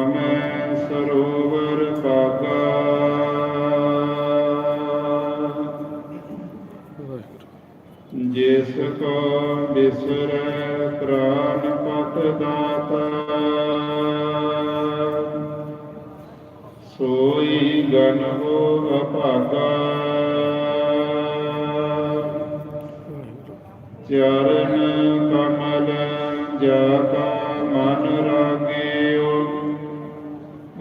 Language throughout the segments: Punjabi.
ਨਾਮੈ ਸਰੋਵਰ ਪਾਗਾ ਜਿਸ ਕੋ ਬਿਸਰੈ ਪ੍ਰਾਨ ਪਤ ਦਾਤਾ। ਸੋਈ ਗਨ ਹੋ ਅਪਾਗਾ ਚਰਨ ਕਮਲ ਜਾ ਕਾ ਮਨ ਰਾਗਿਓ।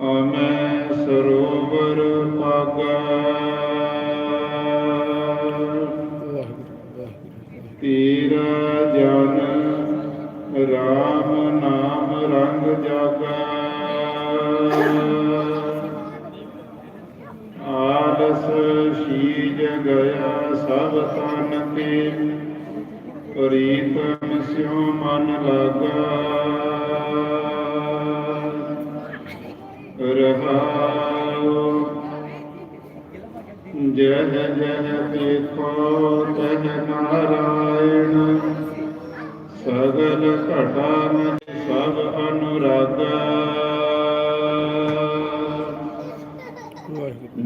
ਅਮੈ ਸਰੋਵਰ ਪਾਗਾ ਤੇਰਾ ਜਨ ਰਾਮ ਨਾਮ ਰੰਗ ਜਾਗਾ ਆਲਸ ਸ਼ੀਜ ਗਿਆ ਸਭ ਤਨ ਕੇ ਪ੍ਰੀਤਮ ਸਿਉ ਮਨ ਲਗਾ। ਰਹਾਉ ਜੈ ਜੈ ਤੇਖੋ ਤਨ ਨਾਰਾਇਣ। ਸਗਲ ਘਟਾ ਮਨ ਸਭ ਅਨੁਰਾਗਾ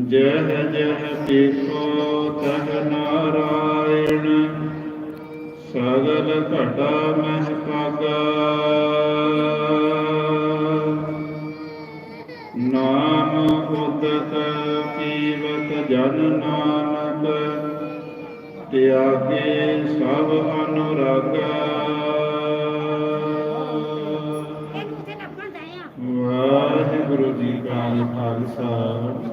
ਜੈ ਜੈ ਤੇਖੋ ਤਨ ਨਾਰਾਇਣ। ਸਗਲ ਘਟਾ ਮਨ ਪਾਗਾ। ਉਦਤ ਪੀਵਤ ਜਨ ਨਾਨਕ ਤਿਆਗੇ ਸਭ ਅਨੁਰਾਗਾ ਵਾਹਿਗੁਰੂ ਜੀ ਕਾ ਖਾਲਸਾ